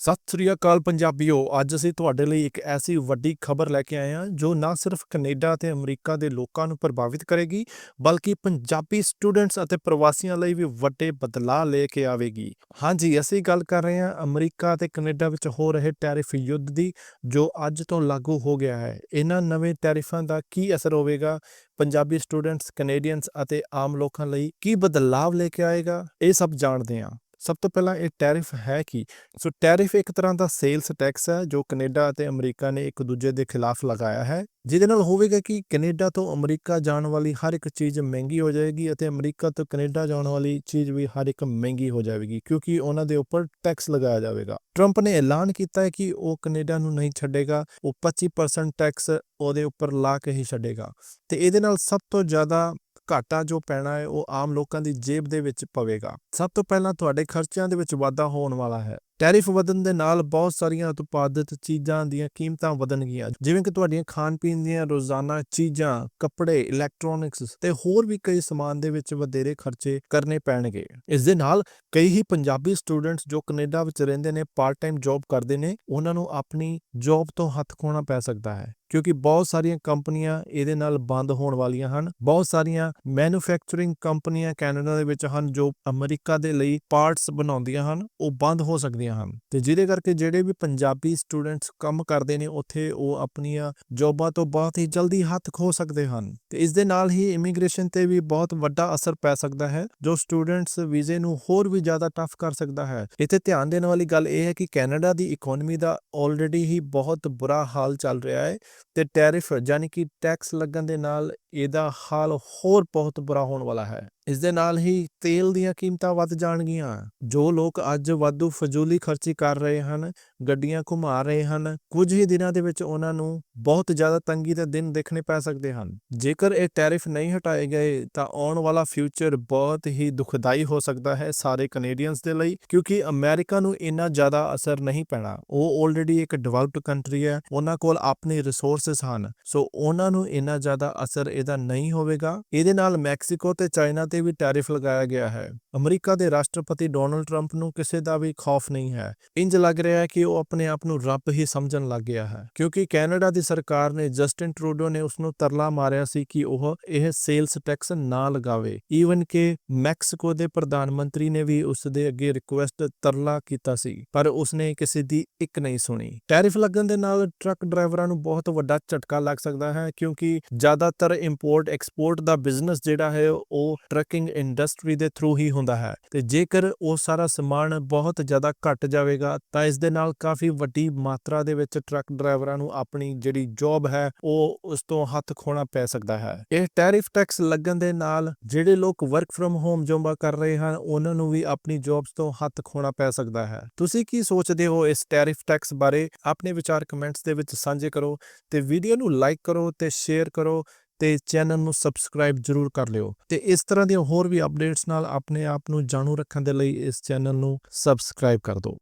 ਸਤਿ ਸ੍ਰੀ ਅਕਾਲ ਪੰਜਾਬੀਓ, ਅੱਜ ਅਸੀਂ ਤੁਹਾਡੇ ਲਈ ਇੱਕ ਐਸੀ ਵੱਡੀ ਖਬਰ ਲੈ ਕੇ ਆਏ ਹਾਂ, ਜੋ ਨਾ ਸਿਰਫ ਕੈਨੇਡਾ ਤੇ ਅਮਰੀਕਾ ਦੇ ਲੋਕਾਂ ਨੂੰ ਪ੍ਰਭਾਵਿਤ ਕਰੇਗੀ, ਬਲਕਿ ਪੰਜਾਬੀ ਸਟੂਡੈਂਟਸ ਅਤੇ ਪ੍ਰਵਾਸੀਆਂ ਲਈ ਵੀ ਵੱਡੇ ਬਦਲਾਅ ਲੈ ਕੇ ਆਵੇਗੀ। ਹਾਂਜੀ, ਅਸੀਂ ਗੱਲ ਕਰ ਰਹੇ ਹਾਂ ਅਮਰੀਕਾ ਤੇ ਕੈਨੇਡਾ ਵਿੱਚ ਹੋ ਰਹੇ ਟੈਰਿਫ ਯੁੱਧ ਦੀ, ਜੋ ਅੱਜ ਤੋਂ ਲਾਗੂ ਹੋ ਗਿਆ ਹੈ। ਇਹਨਾਂ ਨਵੇਂ ਟੈਰਿਫਾਂ ਦਾ ਕੀ ਅਸਰ ਹੋਵੇਗਾ? ਪੰਜਾਬੀ ਸਟੂਡੈਂਟਸ, ਕੈਨੇਡੀਅਨਸ ਅਤੇ ਆਮ ਲੋਕਾਂ ਲਈ ਕੀ ਬਦਲਾਅ ਲੈ ਕੇ ਆਏਗਾ? ਇਹ ਸਭ ਜਾਣਦੇ ਹਾਂ। ਸਭ ਤੋਂ ਪਹਿਲਾਂ ਇਹ ਟੈਰਿਫ ਹੈ ਕੀ? ਸੋ ਟੈਰਿਫ ਇੱਕ ਤਰ੍ਹਾਂ ਦਾ ਸੇਲਸ ਟੈਕਸ ਹੈ, ਜੋ ਕੈਨੇਡਾ ਅਤੇ ਅਮਰੀਕਾ ਨੇ ਇੱਕ ਦੂਜੇ ਦੇ ਖਿਲਾਫ ਲਗਾਇਆ ਹੈ। ਜਿਹਦੇ ਨਾਲ ਹੋਵੇਗਾ ਕਿ? ਕੈਨੇਡਾ ਤੋਂ ਅਮਰੀਕਾ ਜਾਣ ਵਾਲੀ ਹਰ ਇੱਕ ਚੀਜ਼ ਮਹਿੰਗੀ ਹੋ ਜਾਏਗੀ ਅਤੇ ਅਮਰੀਕਾ ਤੋਂ ਕੈਨੇਡਾ ਜਾਣ ਵਾਲੀ ਚੀਜ਼ ਵੀ ਹਰ ਇੱਕ ਮਹਿੰਗੀ ਹੋ ਜਾਵੇਗੀ, ਕਿਉਂਕਿ ਉਹਨਾਂ ਦੇ ਉੱਪਰ ਟੈਕਸ ਲਗਾਇਆ ਜਾਵੇਗਾ। ਟਰੰਪ ਨੇ ਐਲਾਨ ਕੀਤਾ ਹੈ ਕਿ ਉਹ ਕੈਨੇਡਾ ਨੂੰ ਨਹੀਂ ਛੱਡੇਗਾ, ਉਹ 25% ਟੈਕਸ ਉਹਦੇ ਉੱਪਰ ਲਾ ਕੇ ਹੀ ਛੱਡੇਗਾ। ਤੇ ਇਹਦੇ ਨਾਲ ਸਭ ਤੋਂ ਜ਼ਿਆਦਾ ਘਾਟਾ ਜੋ ਪੈਣਾ ਹੈ, ਉਹ ਆਮ ਲੋਕਾਂ ਦੀ ਜੇਬ ਦੇ ਵਿੱਚ ਪਵੇਗਾ। ਸਭ ਤੋਂ ਪਹਿਲਾਂ ਤੁਹਾਡੇ ਖਰਚਿਆਂ ਦੇ ਵਿੱਚ ਵਾਧਾ ਹੋਣ ਵਾਲਾ ਹੈ। ਟੈਰਿਫ ਵਧਣ ਦੇ ਨਾਲ ਬਹੁਤ ਸਾਰੀਆਂ ਉਤਪਾਦਿਤ ਚੀਜ਼ਾਂ ਦੀਆਂ ਕੀਮਤਾਂ ਵਧਣਗੀਆਂ। ਜਿਵੇਂ ਕਿ ਤੁਹਾਡੀਆਂ ਖਾਣ ਪੀਣ ਦੀਆਂ ਰੋਜ਼ਾਨਾ ਚੀਜ਼ਾਂ, ਕੱਪੜੇ ਇਲੈਕਟ੍ਰੋਨਿਕਸ ਤੇ ਹੋਰ ਵੀ ਕਈ ਸਮਾਨ ਦੇ ਵਿੱਚ ਵਧੇਰੇ ਖਰਚੇ ਕਰਨੇ ਪੈਣਗੇ। ਇਸ ਦੇ ਨਾਲ ਕਈ ਹੀ ਪੰਜਾਬੀ ਸਟੂਡੈਂਟਸ ਜੋ ਕੈਨੇਡਾ ਵਿੱਚ ਰਹਿੰਦੇ ਨੇ ਪਾਰਟ ਟਾਈਮ ਜੌਬ ਕਰਦੇ ਨੇ, ਉਹਨਾਂ ਨੂੰ ਆਪਣੀ ਜੌਬ ਤੋਂ ਹੱਥ ਖੋਣਾ ਪੈ ਸਕਦਾ ਹੈ। ਕਿਉਂਕਿ ਬਹੁਤ ਸਾਰੀਆਂ ਕੰਪਨੀਆਂ ਇਹਦੇ ਨਾਲ ਬੰਦ ਹੋਣ ਵਾਲੀਆਂ ਹਨ। ਬਹੁਤ ਸਾਰੀਆਂ ਮੈਨੂਫੈਕਚਰਿੰਗ ਕੰਪਨੀਆਂ ਕੈਨੇਡਾ ਦੇ ਵਿੱਚ ਹਨ ਜੋ ਅਮਰੀਕਾ ਦੇ ਲਈ ਪਾਰਟਸ ਬਣਾਉਂਦੀਆਂ ਹਨ, ਉਹ ਬੰਦ ਹੋ ਸਕਦੀਆਂ ਹਨ ਤੇ ਜਿਹਦੇ ਕਰਕੇ ਜਿਹੜੇ ਵੀ ਪੰਜਾਬੀ ਸਟੂਡੈਂਟਸ ਕੰਮ ਕਰਦੇ ਨੇ, ਉੱਥੇ ਉਹ ਆਪਣੀਆਂ ਜੌਬਾਂ ਤੋਂ ਬਹੁਤ ਹੀ ਜਲਦੀ ਹੱਥ ਖੋ ਸਕਦੇ ਹਨ ਤੇ ਇਸ ਦੇ ਨਾਲ ਹੀ ਇਮੀਗ੍ਰੇਸ਼ਨ ਤੇ ਵੀ ਬਹੁਤ ਵੱਡਾ ਅਸਰ ਪੈ ਸਕਦਾ ਹੈ, ਜੋ ਸਟੂਡੈਂਟਸ ਵੀਜ਼ੇ ਨੂੰ ਹੋਰ ਵੀ ਜ਼ਿਆਦਾ ਟਫ ਕਰ ਸਕਦਾ ਹੈ। ਇੱਥੇ ਧਿਆਨ ਦੇਣ ਵਾਲੀ ਗੱਲ ਇਹ ਹੈ ਕਿ ਕੈਨੇਡਾ ਦੀ ਇਕਨੋਮੀ ਦਾ ਆਲਰੇਡੀ ਹੀ ਬਹੁਤ ਬੁਰਾ ਹਾਲ ਚੱਲ ਰਿਹਾ ਹੈ ਤੇ ਟੈਰਿਫ ਯਾਨੀ ਕਿ ਟੈਕਸ ਲੱਗਣ ਦੇ ਨਾਲ ਇਹਦਾ ਹਾਲ ਹੋਰ ਬਹੁਤ ਬੁਰਾ ਹੋਣ ਵਾਲਾ ਹੈ। ਇਸ ਦੇ ਨਾਲ ਹੀ ਤੇਲ ਦੀਆਂ ਕੀਮਤਾਂ ਵੱਧ ਜਾਣਗੀਆਂ। ਜੋ ਲੋਕ ਅੱਜ ਵਾਧੂ ਫਜ਼ੂਲੀ ਖਰਚੀ ਕਰ ਰਹੇ ਹਨ, ਗੱਡੀਆਂ ਘੁਮਾ ਰਹੇ ਹਨ, ਕੁਝ ਹੀ ਦਿਨਾਂ ਦੇ ਵਿੱਚ ਉਹਨਾਂ ਨੂੰ ਬਹੁਤ ਜ਼ਿਆਦਾ ਤੰਗੀ ਦੇ ਦਿਨ ਦੇਖਣੇ ਪੈ ਸਕਦੇ ਹਨ। ਜੇਕਰ ਇਹ ਟੈਰਿਫ ਨਹੀਂ ਹਟਾਏ ਗਏ, ਤਾਂ ਆਉਣ ਵਾਲਾ ਫਿਊਚਰ ਬਹੁਤ ਹੀ ਦੁਖਦਾਈ ਹੋ ਸਕਦਾ ਹੈ ਸਾਰੇ ਕੈਨੇਡੀਅਨਸ ਦੇ ਲਈ, ਕਿਉਂਕਿ ਅਮਰੀਕਾ ਨੂੰ ਇੰਨਾ ਜ਼ਿਆਦਾ ਅਸਰ ਨਹੀਂ ਪੈਣਾ। ਉਹ ਆਲਰੇਡੀ ਇੱਕ ਡਿਵੈਲਪਡ ਕੰਟਰੀ ਹੈ, ਉਹਨਾਂ ਕੋਲ ਆਪਣੇ ਰਿਸੋਰਸਸ ਹਨ, ਸੋ ਉਹਨਾਂ ਨੂੰ ਇੰਨਾ ਜ਼ਿਆਦਾ ਅਸਰ ਇਹਦਾ ਨਹੀਂ ਹੋਵੇਗਾ। ਇਹਦੇ ਨਾਲ ਮੈਕਸੀਕੋ ਤੇ ਚਾਈਨਾ ਤੇ ਵੀ ਟੈਰਿਫ ਲਗਾਇਆ ਗਿਆ ਹੈ। ਅਮਰੀਕਾ ਦੇ ਰਾਸ਼ਟਰਪਤੀ ਡੋਨਲਡ ਟਰੰਪ ਨੂੰ ਕਿਸੇ ਦਾ ਵੀ ਖੌਫ ਨਹੀਂ ਹੈ। ਇੰਜ ਲੱਗ ਰਿਹਾ ਹੈ ਕਿ ਉਹ ਆਪਣੇ ਆਪ ਨੂੰ ਰੱਬ ਹੀ ਸਮਝਣ ਲੱਗ ਗਿਆ ਹੈ। ਕਿਉਂਕਿ ਕੈਨੇਡਾ ਦੀ ਸਰਕਾਰ ਨੇ ਜਸਟਿਨ ਟਰੂਡੋ ਨੇ ਉਸ ਨੂੰ ਤਰਲਾ ਮਾਰਿਆ ਸੀ ਕਿ ਉਹ ਇਹ ਸੇਲਸ ਟੈਕਸ ਨਾ ਲਗਾਵੇ। ਈਵਨ ਕਿ ਮੈਕਸੀਕੋ ਦੇ ਪ੍ਰਧਾਨ ਮੰਤਰੀ ਨੇ ਵੀ ਉਸ ਦੇ ਅੱਗੇ ਰਿਕੁਐਸਟ ਤਰਲਾ ਕੀਤਾ ਸੀ, ਪਰ ਉਸਨੇ ਕਿਸੇ ਦੀ ਇੱਕ ਨਹੀਂ ਸੁਣੀ। ਟੈਰਿਫ ਲੱਗਣ ਦੇ ਨਾਲ ਟਰੱਕ ਡਰਾਈਵਰਾਂ ਨੂੰ ਬਹੁਤ ਵੱਡਾ ਝਟਕਾ ਲੱਗ ਸਕਦਾ ਹੈ, ਕਿਉਂਕਿ ਜ਼ਿਆਦਾਤਰ ਇੰਪੋਰਟ, ਐਕਸਪੋਰਟ ਦਾ ਬਿਜ਼ਨਸ ਜਿਹੜਾ ਹੈ, ਉਹ ਟਰੱਕਿੰਗ ਇੰਡਸਟਰੀ ਦੇ ਥਰੂ ਹੀ ਹੁੰਦਾ ਹੈ। ਤੇ ਜੇਕਰ ਉਹ ਸਾਰਾ ਸਮਾਨ ਬਹੁਤ ਜ਼ਿਆਦਾ ਘੱਟ ਘਟ ਜਾਵੇਗਾ, ਤਾਂ ਇਸ ਦੇ ਨਾਲ ਕਾਫੀ ਵੱਡੀ ਮਾਤਰਾ ਦੇ ਵਿੱਚ ਟਰੱਕ ਡਰਾਈਵਰਾਂ ਨੂੰ ਆਪਣੀ ਜਿਹੜੀ ਜੌਬ ਹੈ, ਉਹ ਉਸ ਤੋਂ ਹੱਥ ਖੋਣਾ ਪੈ ਸਕਦਾ ਹੈ। ਇਹ ਟੈਰਿਫ ਟੈਕਸ ਲੱਗਣ ਦੇ ਨਾਲ ਜਿਹੜੇ ਲੋਕ ਵਰਕ ਫਰਮ ਹੋਮ ਜੌਬਾਂ ਕਰ ਰਹੇ ਹਨ, ਉਹਨਾਂ ਨੂੰ ਵੀ ਆਪਣੀ ਜੌਬਸ ਤੋਂ ਹੱਥ ਖੋਣਾ ਪੈ ਸਕਦਾ ਹੈ। ਤੁਸੀਂ ਕੀ ਸੋਚਦੇ ਹੋ ਇਸ ਟੈਰਿਫ ਟੈਕਸ ਬਾਰੇ? ਆਪਣੇ ਵਿਚਾਰ ਕਮੈਂਟਸ ਦੇ ਵਿੱਚ ਸਾਂਝੇ ਕਰੋ ਤੇ ਵੀਡੀਓ ਨੂੰ ਲਾਈਕ ਕਰੋ ਤੇ ਸ਼ੇਅਰ ਕਰੋ। ਤੇ ਚੈਨਲ ਨੂੰ ਸਬਸਕ੍ਰਾਈਬ ਜਰੂਰ ਕਰ ਲਿਓ। ਤੇ ਇਸ ਤਰ੍ਹਾਂ ਦੀਆਂ ਹੋਰ ਵੀ ਅਪਡੇਟਸ ਨਾਲ ਆਪਣੇ ਆਪ ਨੂੰ ਜਾਣੂ ਰੱਖਣ ਦੇ ਲਈ ਇਸ ਚੈਨਲ ਨੂੰ ਸਬਸਕ੍ਰਾਈਬ ਕਰ ਦਿਓ।